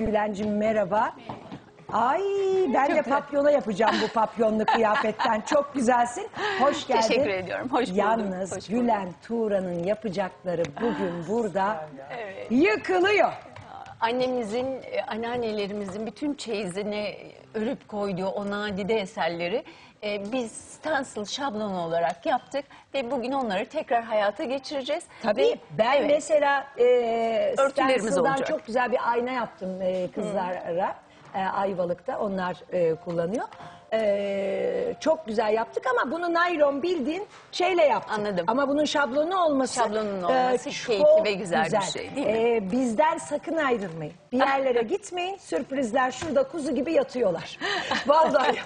Gülencim merhaba. Ay ben de papyona yapacağım bu papyonlu kıyafetten. Çok güzelsin. Hoş geldin. Teşekkür ediyorum. Hoş bulduk. Yalnız Hoş. Gülen Tuğra'nın yapacakları bugün burada yıkılıyor. Annemizin, e, anneannelerimizin bütün çeyizini örüp koyduğu o nadide eserleri e, biz stencil şablon olarak yaptık ve bugün onları tekrar hayata geçireceğiz. Tabii Ve- ben evet, mesela e, stencil'dan çok güzel bir ayna yaptım e, kızlara. E, Ayvalık'ta onlar e, kullanıyor. E, çok güzel yaptık ama bunu naylon bildiğin şeyle yaptık. Anladım. Ama bunun şablonu olması, Şablonun olması çok keyifli ve güzel bir şey, değil mi? E, bizden sakın ayrılmayın. Bir yerlere gitmeyin. Sürprizler şurada kuzu gibi yatıyorlar. Vallahi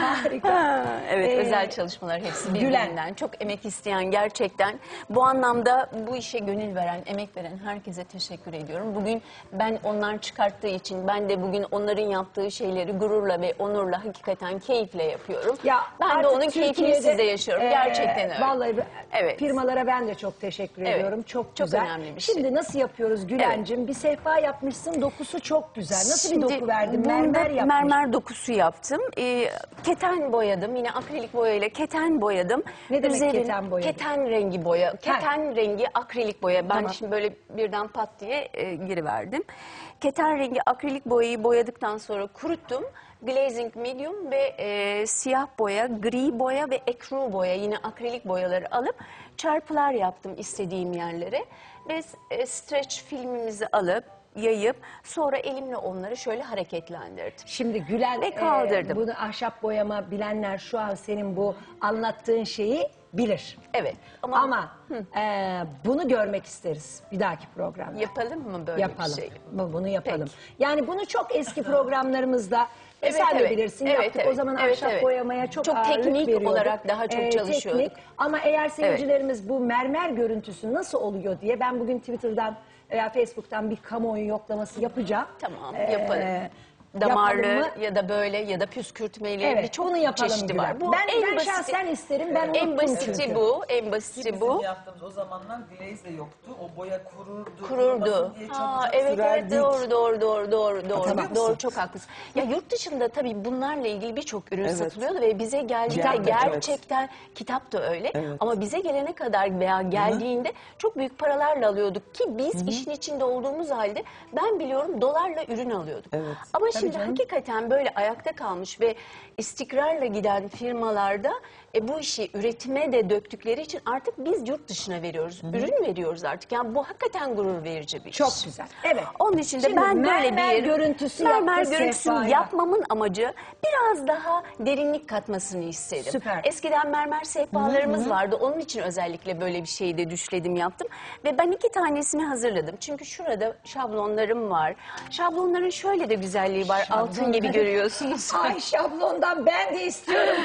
harika. Ha, evet Ee, özel çalışmalar hepsi Gülen. birbirinden. Çok emek isteyen gerçekten. Bu anlamda bu işe gönül veren, emek veren herkese teşekkür ediyorum. Bugün ben onlar çıkarttığı için ben de bugün onların yaptığı şeyleri gururla ve onurla hakikaten keyifle yapıyorum. ben de artık onun keyfini Türkiye'de, sizde yaşıyorum. e, gerçekten öyle. Vallahi Evet. firmalara ben de çok teşekkür Evet, ediyorum. Çok, çok güzel. önemli bir şey. Şimdi nasıl yapıyoruz Gülencim? Bir sehpa yapmışsın. Dokusu çok güzel. Nasıl bir doku verdin? Mermer yapmış. mermer dokusu yaptım. Ee, keten boyadım. Yine akrilik boyayla keten boyadım. Ne demek Üzerin- keten boyadın? Keten rengi boya. Keten rengi akrilik boya. Ben Tamam. şimdi böyle birden pat diye e, giriverdim. Keten rengi akrilik boyayı boyadıktan sonra kuruttum. Glazing medium ve e, siyah boya, gri boya ve ekru boya yine akrilik boyaları alıp çarpılar yaptım istediğim yerlere. Ve e, stretch filmimizi alıp yayıp sonra elimle onları şöyle hareketlendirdim. Şimdi Gülen Ve e, kaldırdım. bunu ahşap boyama bilenler şu an senin bu anlattığın şeyi bilir. Evet ama, Ama, e, bunu görmek isteriz bir dahaki programda. yapalım mı böyle yapalım. bir şey? Bu- Bunu yapalım. Yani bunu çok eski programlarımızda e, Evet, sen de evet. bilirsin Evet, yaptık. O evet. zaman Evet, ahşap evet. boyamaya çok, Çok ağırlık teknik veriyorduk. olarak daha çok çalışıyorduk. teknik. Ama eğer seyircilerimiz bu mermer görüntüsü nasıl oluyor diye ben bugün Twitter'dan veya Facebook'tan bir kamuoyu yoklaması yapacağım. Tamam Ee, yapalım Damarlı mı? ya da böyle ya da püskürtmeli Evet, birçok bunu yapalım çeşidi Gülen. var. Bu Ben- en ben basiti- şahsen isterim, ben en unuttum basiti çünkü. bu, en basiti bizim bu. yaptığımız o zamanlar glaze de yoktu. O boya kururdu. kururdu. diye Ha, çabucak evet evet sürerdik. doğru doğru doğru doğru doğru. Hatırlıyor Doğru musun? çok haklısın. Ya yurt dışında tabii bunlarla ilgili birçok ürün Evet. satılıyordu ve bize geldiğinde da, evet. gerçekten kitap da öyle. Evet. Ama bize gelene kadar veya geldiğinde çok büyük paralarla alıyorduk ki biz işin içinde olduğumuz halde ben biliyorum dolarla ürün alıyorduk. Evet. Ama şimdi canım. hakikaten böyle ayakta kalmış ve istikrarla giden firmalarda e, bu işi üretime de döktükleri için artık biz yurt dışına veriyoruz. Ürün veriyoruz artık. Yani bu hakikaten gurur verici bir iş. Çok güzel. Evet. Onun için de Şimdi ben böyle bir görüntüsü mermer görüntüsünü sehpaya. yapmamın amacı biraz daha derinlik katmasını istedim. Süper. Eskiden mermer sehpalarımız vardı. Onun için özellikle böyle bir şeyi de düşledim yaptım. Ve ben iki tanesini hazırladım. Çünkü şurada şablonlarım var. Şablonların şöyle de güzelliği var. Altın gibi görüyorsunuz. Ay şablondan ben de istiyorum.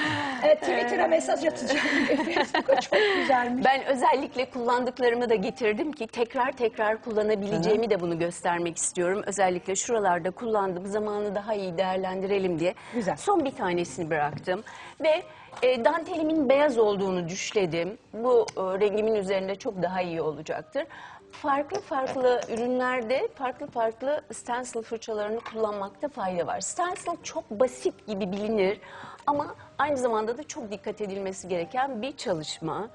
E, Twitter'a mesaj atacağım. Facebook'a çok güzelmiş. Ben özellikle kullandıklarımı da getirdim ki tekrar tekrar kullanabileceğimi de bunu göstermek istiyorum. Özellikle şuralarda kullandığım zamanı daha iyi değerlendirelim diye. Güzel. Son bir tanesini bıraktım ve e, dantelimin beyaz olduğunu düşledim. Bu e, rengimin üzerinde çok daha iyi olacaktır. Farklı farklı ürünlerde farklı farklı stencil fırçalarını kullanmakta fayda var. Stencil çok basit gibi bilinir ama aynı zamanda da çok dikkat edilmesi gereken bir çalışma.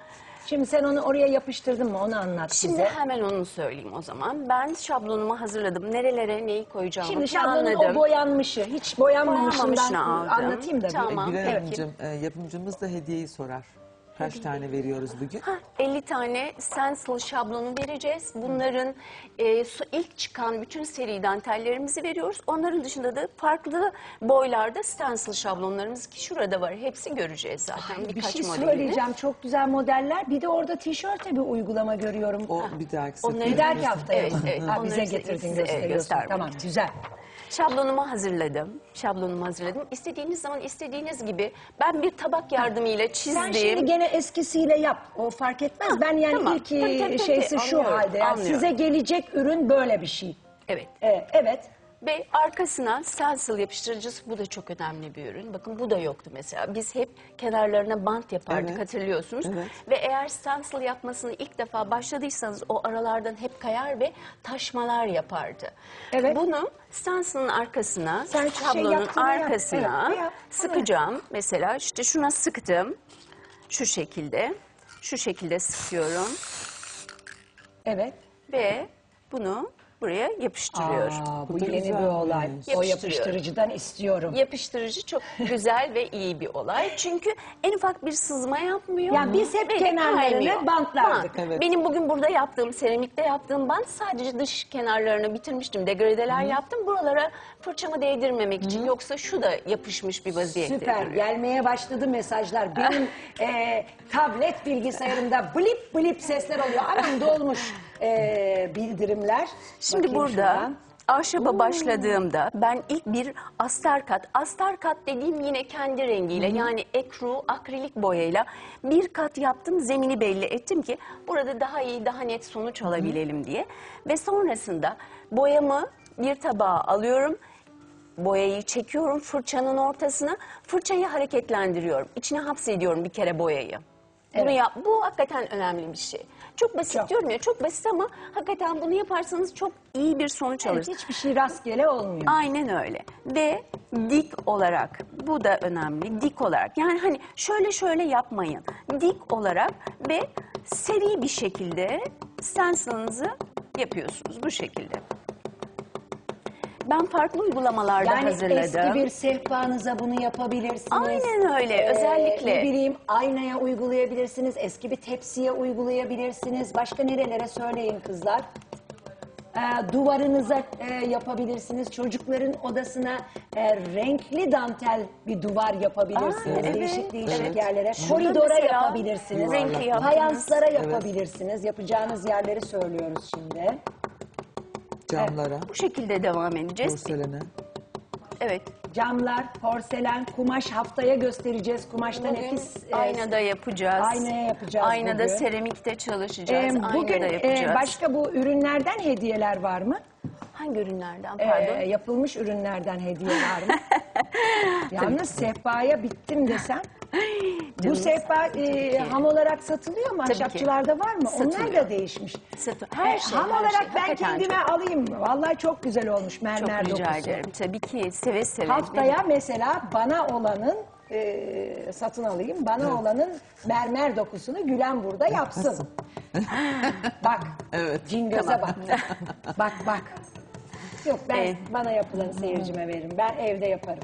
Şimdi sen onu oraya yapıştırdın mı onu anlat Şimdi bize. hemen onu söyleyeyim o zaman. Ben şablonumu hazırladım. Nerelere neyi koyacağımı Şimdi şablonun planladım. o boyanmışı, hiç Boyanmamışını aldım. anlatayım da. bir. Tamam. Gülen Peki. Hanımcığım, e, yapımcımız da hediyeyi sorar. Kaç tane veriyoruz bugün? Ha, 50 tane stencil şablonu vereceğiz. Bunların e, su- ilk çıkan bütün seri dantellerimizi veriyoruz. Onların dışında da farklı boylarda stencil şablonlarımız ki şurada var. Hepsi göreceğiz zaten. Bir Birkaç şey modelini. söyleyeceğim. Çok güzel modeller. Bir de orada tişörte bir uygulama görüyorum. O bir dahaki. Bir dahaki hafta Evet, evet. Ha, Onları bize size- getirdin size, gösteriyorsun. göstermek Tamam güzel. Şablonumu hazırladım. Şablonumu hazırladım. İstediğiniz zaman istediğiniz gibi ben bir tabak yardımıyla çizdim. Sen şimdi gene eskisiyle yap. O fark etmez. ben yani tamam. ilk Tabii, tabii, tabii. şeysi şu Anlıyorum, halde. Yani anlıyorum. size gelecek ürün böyle bir şey. Evet. Ee, evet. Ve arkasına stencil yapıştırıcısı bu da çok önemli bir ürün. Bakın bu da yoktu mesela. Biz hep kenarlarına bant yapardık Evet. hatırlıyorsunuz. Evet. Ve eğer stencil yapmasını ilk defa başladıysanız o aralardan hep kayar ve taşmalar yapardı. Evet. Bunu stencil'ın arkasına, Sen şey tablonun yap. arkasına Evet, sıkacağım. Mesela işte şuna sıktım. Şu şekilde. Şu şekilde sıkıyorum Evet. ve bunu buraya yapıştırıyorum. Aa, bu Bu yeni bir olay. O yapıştırıcıdan istiyorum. Yapıştırıcı çok güzel ve iyi bir olay. Çünkü en ufak bir sızma yapmıyor. Yani biz hep kenarlarını bantlardık. Ha, Evet. Benim bugün burada yaptığım, seramikte yaptığım bant sadece dış kenarlarını bitirmiştim. Degradeler yaptım. Buralara fırçamı değdirmemek için. Yoksa şu da yapışmış bir vaziyette Süper. duruyor. Gelmeye başladı mesajlar. Benim e, tablet bilgisayarımda blip blip sesler oluyor. Anam dolmuş e, bildirimler. Şimdi Bakayım burada şuradan. ahşaba başladığımda ben ilk bir astarkat, astarkat dediğim yine kendi rengiyle yani ekru, akrilik boyayla bir kat yaptım zemini belli ettim ki burada daha iyi, daha net sonuç alabilelim diye. Ve sonrasında boyamı bir tabağa alıyorum. Boyayı çekiyorum fırçanın ortasına, fırçayı hareketlendiriyorum. İçine hapsediyorum bir kere boyayı. Bunu yap, bu hakikaten önemli bir şey. Çok basit Çok. diyorum ya, çok basit ama hakikaten bunu yaparsanız çok iyi bir sonuç Evet, alırsınız. hiçbir şey rastgele olmuyor. Aynen öyle. Ve dik olarak, bu da önemli, dik olarak. Yani hani şöyle şöyle yapmayın. Dik olarak ve seri bir şekilde stencil'ınızı yapıyorsunuz bu şekilde. Ben farklı uygulamalarda Yani hazırladım. eski bir sehpanıza bunu yapabilirsiniz. Aynen öyle, Ee, özellikle. Ne bileyim aynaya uygulayabilirsiniz. Eski bir tepsiye uygulayabilirsiniz. Başka nerelere söyleyin kızlar. Ee, duvarınıza e, yapabilirsiniz. Çocukların odasına e, renkli dantel bir duvar yapabilirsiniz. Aa, evet, değişik değişik evet. yerlere. Şurada Koridora yapabilirsiniz. renkli. Fayanslara Evet. yapabilirsiniz. Yapacağınız yerleri söylüyoruz şimdi. Camlara, Bu şekilde devam edeceğiz. porselene. Evet. Camlar, porselen, kumaş haftaya göstereceğiz. Kumaşta Bugün nefis e, aynada yapacağız. Aynaya yapacağız Aynada bugün. seramikte e, çalışacağız. bugün aynada e, yapacağız. başka bu ürünlerden hediyeler var mı? Hangi ürünlerden E, pardon? yapılmış ürünlerden hediye var mı? Yalnız sehpaya bittim desem. Bu sehpa e, ham olarak satılıyor mu? Tabii ki. Ahşapçılarda var mı? Onlar Satılıyor. da değişmiş. Satı- her E, şey, ham her olarak şey. ben Hakikaten kendime alayım. Vallahi çok güzel olmuş Çok mermer rica dokusu. ederim. Tabii ki seve seve. Haftaya mesela bana olanın e, satın alayım. Bana olanın mermer dokusunu Gülen burada yapsın. bak. Evet. Cingöze bak. bak bak. Yok ben Evet. bana yapılanı seyircime veririm. Ben evde yaparım.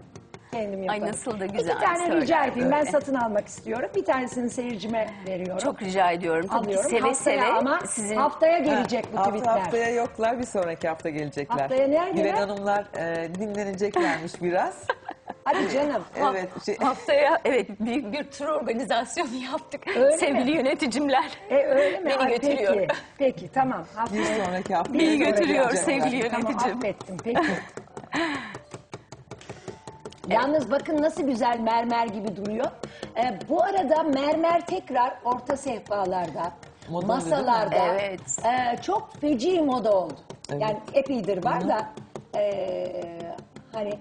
Kendim yaparım. nasıl da güzel İki tane rica edeyim. Ben böyle. satın almak istiyorum. Bir tanesini seyircime veriyorum. Çok rica ediyorum. Tabii alıyorum. seve haftaya seve ama sizin haftaya gelecek bu Hafta tweetler. haftaya yoklar, bir sonraki hafta gelecekler. Haftaya nerede Gülen? Hanımlar e, dinleneceklermiş biraz. Hadi canım. evet. Şey, haftaya evet büyük bir tur organizasyonu yaptık. Öyle Sevgili mi? yöneticimler. E öyle mi? Beni Ay, götürüyor. Peki, peki tamam. Haftaya... bir sonraki hafta. Beni götürüyor sevgili gelecekler. Tamam yöneticim. affettim peki. Yalnız bakın nasıl güzel mermer gibi duruyor. Ee, bu arada mermer tekrar orta sehpalarda, Moda masalarda değil mi? Evet. e, çok feci moda oldu. Evet. Yani epeydir var da e, hani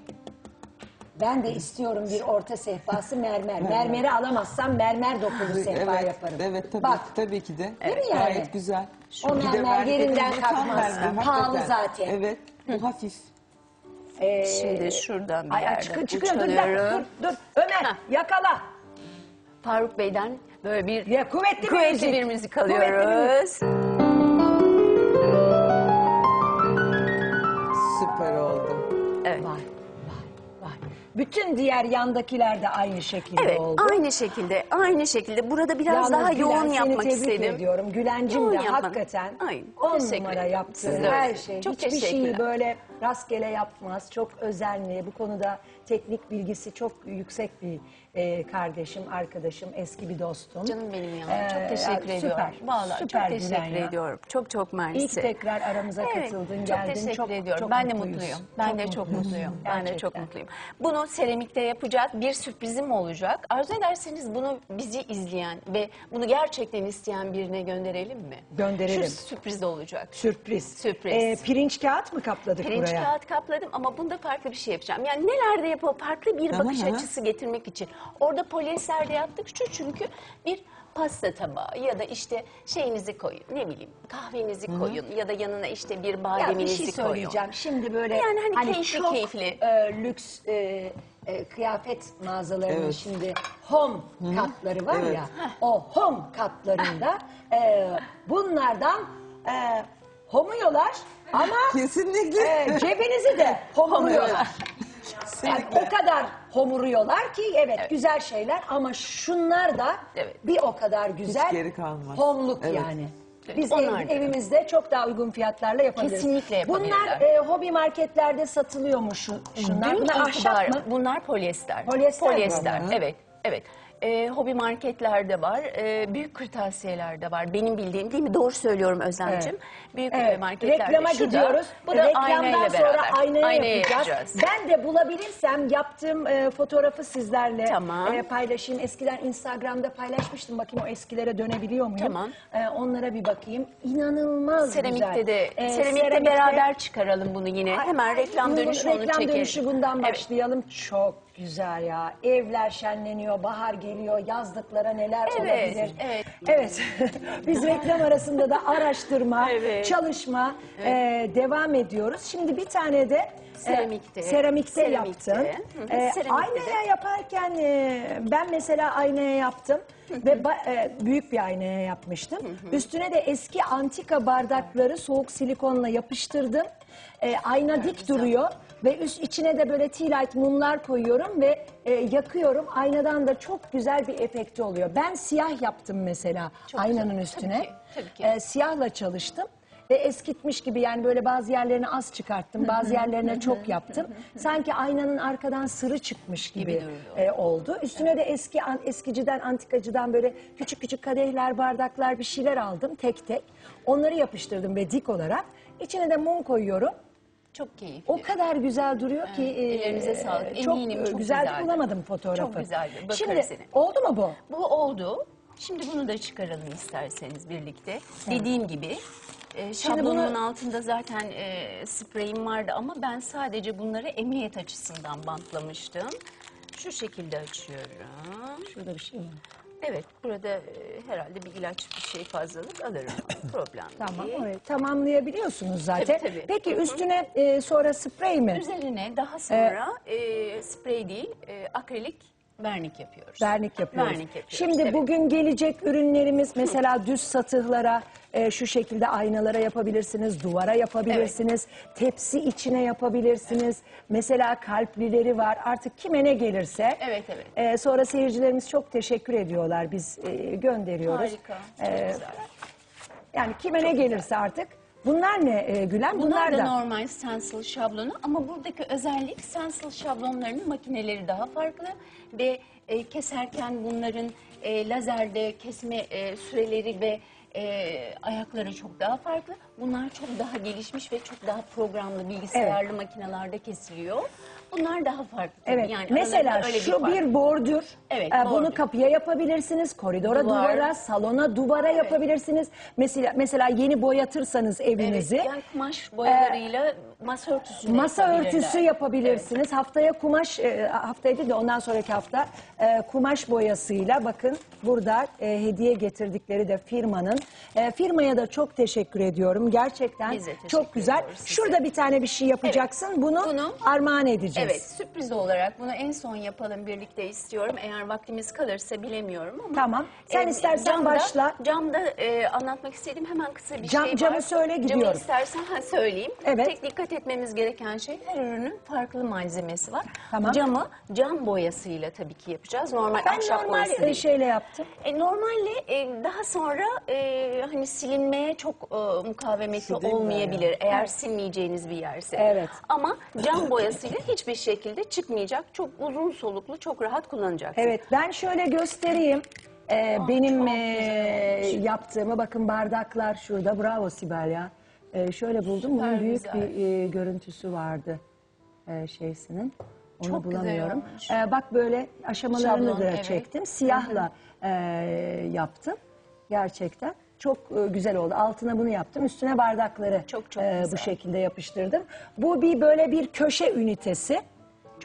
ben de istiyorum bir orta sehpası mermer. Mermeri alamazsam mermer dokulu sehpa evet, yaparım. Evet tabii, Bak tabii ki de. Değil mi yani? Gayet güzel. O Bir de mermer yerinden tam kalkmaz. mermer, Pahalı hakikaten. zaten. Evet, bu hafif. E, Şimdi şuradan bir Ay, ay, yerden çıkıyor, çıkıyor. Dur, bir dakika, uçalıyorum. dur, dur. Ömer yakala. Faruk Bey'den böyle bir Ya, kuvvetli bir kuvvetli müzik. bir müzik Kuvvetli bir alıyoruz. Süper oldu. Evet. Vay, vay, vay. Bütün diğer yandakiler de aynı şekilde Evet, oldu. aynı şekilde, aynı şekilde. Burada biraz Yalnız daha Gülen, yoğun seni yapmak tebrik istedim. ediyorum. Gülencim Yoğun de yapmanı. hakikaten Aynen. on Teşekkür numara ederim. Siz de her öyle. şey. Çok Hiçbir şeyi teşekkürler. böyle rastgele yapmaz. Çok özenli. Bu konuda teknik bilgisi çok yüksek bir e, kardeşim, arkadaşım, eski bir dostum. Canım benim ya. Ee, çok teşekkür ya, ediyorum. Süper. Vallahi süper çok teşekkür ya. ediyorum. Çok çok mersi. Ki tekrar aramıza Evet, katıldın, çok geldin. teşekkür çok, ediyorum. çok ben de mutluyuz. mutluyum. Ben de çok mutluyum. Ben de çok Gerçekten. mutluyum. Bunu seramikte yapacağız. Bir sürprizim olacak. Arzu ederseniz bunu bizi izleyen ve bunu gerçekten isteyen birine gönderelim mi? Gönderelim. Şu sürpriz olacak. Sürpriz. Sürpriz. Ee, pirinç kağıt mı kapladık Pirinç buraya? Boya. kağıt kapladım ama bunda farklı bir şey yapacağım. Yani nelerde yapalım farklı bir Tamam, bakış aha. açısı getirmek için. Orada polyesterde yaptık şu çünkü bir pasta tabağı ya da işte şeyinizi koyun ne bileyim kahvenizi koyun ya da yanına işte bir Ya bir bademinizi şey koyun. söyleyeceğim. Şimdi böyle Yani hani keyifli çok keyifli. e, lüks e, e, kıyafet mağazalarının Evet. şimdi home katları var Evet. ya. O home katlarında e, bunlardan e, homuyorlar ama Kesinlikle. e, cebinizi de homuruyorlar. Yani o kadar homuruyorlar ki evet, güzel şeyler ama şunlar da Evet. bir o kadar güzel. geri kalmaz. Homluk Evet. yani. Biz onlar ev- da. evimizde çok daha uygun fiyatlarla yapabiliriz. Kesinlikle Bunlar yapabilirler. e, hobi marketlerde satılıyormuş şu- şunlar. Dün Bunlar ahşap mı? Bunlar polyester. Polyester mi? Polyester, Hı hı. evet. Evet. Ee, hobi marketlerde var, ee, büyük kırtasiyelerde var. Benim bildiğim değil mi? Doğru söylüyorum Özlemciğim. Büyük e, Evet, marketlerde. reklama Şurada, gidiyoruz. Bu da Reklamdan sonra beraber. aynaya, Aynaya yapacağız. yapacağız. Ben de bulabilirsem yaptığım e, fotoğrafı sizlerle Tamam. e, paylaşayım. Eskiden Instagram'da paylaşmıştım. Bakayım o eskilere dönebiliyor muyum? Tamam. E, onlara bir bakayım. İnanılmaz Seramikte güzel. de, E, seramikte, seramikte- beraber çıkaralım bunu yine. Hemen reklam dönüşü onu Reklam çekelim. dönüşü bundan Evet. başlayalım. Çok güzel ya. Evler şenleniyor, bahar geliyor, yazlıklara neler Evet, olabilir. evet. Evet. Biz reklam arasında da araştırma, Evet. çalışma e, devam ediyoruz. Şimdi bir tane de e, Seramikte. seramikte, Seramikte. yaptın. Hı hı, E, seramikte aynaya yaparken e, ben mesela aynaya yaptım ve ba- e, büyük bir aynaya yapmıştım. Üstüne de eski antika bardakları soğuk silikonla yapıştırdım. E, ayna dik duruyor ve üst içine de böyle tea light mumlar koyuyorum ve e, yakıyorum. Aynadan da çok güzel bir efekti oluyor. Ben siyah yaptım mesela Çok aynanın güzel. üstüne. Tabii ki, tabii ki. E, siyahla çalıştım ve eskitmiş gibi yani böyle bazı yerlerine az çıkarttım, bazı yerlerine çok yaptım. Sanki aynanın arkadan sırı çıkmış gibi, Gibi duruyor. e, oldu. Üstüne de eski an- eskiciden, antikacıdan böyle küçük küçük kadehler, bardaklar bir şeyler aldım tek tek. Onları yapıştırdım ve dik olarak. İçine de mum koyuyorum. Çok keyifli. O kadar güzel duruyor ki e, ellerinize sağlık. çok, Eminim e, çok güzel güzeldi. bulamadım fotoğrafı. Çok güzeldi. Bakarız Şimdi yine. oldu mu bu? Bu oldu. Şimdi bunu da çıkaralım isterseniz birlikte. Dediğim gibi e, şablonumun bunu- altında zaten e, spreyim vardı ama ben sadece bunları emniyet açısından bantlamıştım. Şu şekilde açıyorum. Şurada bir şey mi? Evet, burada e, herhalde bir ilaç bir şey fazlalık alırım. Problem Tamam, değil. evet. Tamamlayabiliyorsunuz zaten. Tabii, tabii. Peki üstüne e, sonra sprey mi? Üzerine daha sonra e, sprey değil, e, akrilik vernik yapıyoruz. Vernik yapıyoruz. Vernik yapıyoruz, Şimdi evet. bugün gelecek ürünlerimiz mesela düz satıhlara e, şu şekilde aynalara yapabilirsiniz, duvara yapabilirsiniz, tepsi içine yapabilirsiniz. Mesela kalplileri var. Artık kime ne gelirse. Evet, evet. E, sonra seyircilerimiz çok teşekkür ediyorlar. Biz e, gönderiyoruz. Harika, çok E, güzel. Yani kime ne gelirse artık. Bunlar ne e, Gülen? Bunlar, da, da normal stencil şablonu ama buradaki özellik stencil şablonlarının makineleri daha farklı ve e, keserken bunların e, lazerde kesme e, süreleri ve e, ayakları çok daha farklı. Bunlar çok daha gelişmiş ve çok daha programlı bilgisayarlı makinelerde kesiliyor. Bunlar daha farklı. tabii. Evet. Yani Mesela aralarında öyle şu fark bir bordür. Evet, Ee, Bunu bordür. kapıya yapabilirsiniz, koridora, Duvar. duvara, salona, duvara yapabilirsiniz. Mesela mesela yeni boyatırsanız evinizi Evet, yani kumaş boyalarıyla masa örtüsü masa yapabilirler. örtüsü yapabilirsiniz. Haftaya kumaş e, haftaya değil de ondan sonraki hafta e, kumaş boyasıyla bakın burada e, hediye getirdikleri de firmanın. E, firmaya da çok teşekkür ediyorum. Gerçekten Biz de teşekkür çok güzel. ediyoruz size. Şurada bir tane bir şey yapacaksın. Bunu, Bunu- armağan edeceğiz. Evet sürpriz olarak bunu en son yapalım birlikte istiyorum. Eğer vaktimiz kalırsa bilemiyorum ama. Tamam. Sen istersen başla. Camda e, anlatmak istediğim hemen kısa bir Cam- şey var. camı söyle, gidiyorum. Camı istersen ha, söyleyeyim. Evet. Tek dikkat etmemiz gereken şey her ürünün farklı malzemesi var. Tamam. Camı cam boyasıyla tabii ki yapacağız. Normal Ben ahşap normal boyası e, değil. şeyle yaptım. E, normalde e, daha sonra e, hani silinmeye çok e, değil mi olmayabilir yani? eğer Evet. silmeyeceğiniz bir yerse. Evet. Ama cam boyasıyla hiçbir şekilde çıkmayacak. Çok uzun soluklu, çok rahat kullanacaksınız. Evet ben şöyle göstereyim. Ee, benim ee, güzel olmuş. yaptığımı bakın bardaklar şurada. Bravo Sibel ya. Ee, şöyle buldum. Bunun Süper büyük güzel. bir ee, görüntüsü vardı ee, şeysinin. Onu Çok güzel bulamıyorum. olmuş. Ee, bak böyle aşamalarını Şablon, da evet. çektim. Siyahla ee, yaptım. Gerçekten. Çok e, güzel oldu. Altına bunu yaptım. Üstüne bardakları Çok, çok e, bu güzel. şekilde yapıştırdım. Bu bir böyle bir köşe ünitesi.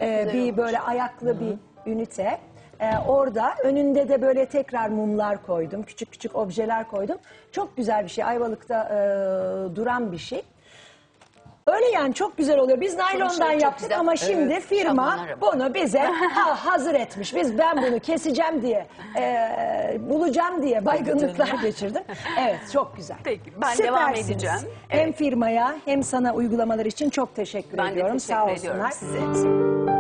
E, güzel bir olmuş. böyle ayaklı bir ünite. E, orada önünde de böyle tekrar mumlar koydum. Küçük küçük objeler koydum. Çok güzel bir şey. Ayvalık'ta e, duran bir şey. Öyle yani çok güzel oluyor. Biz naylondan çok yaptık güzel. ama şimdi Evet, firma şablonları. bunu bize ha, hazır etmiş. Biz ben bunu keseceğim diye, e, bulacağım diye baygınlıklar geçirdim. Evet çok güzel. Peki, ben devam Süpersiniz. edeceğim. Hem Evet. firmaya hem sana uygulamalar için çok teşekkür Ben de ediyorum. teşekkür Sağ ediyorum olsunlar. size.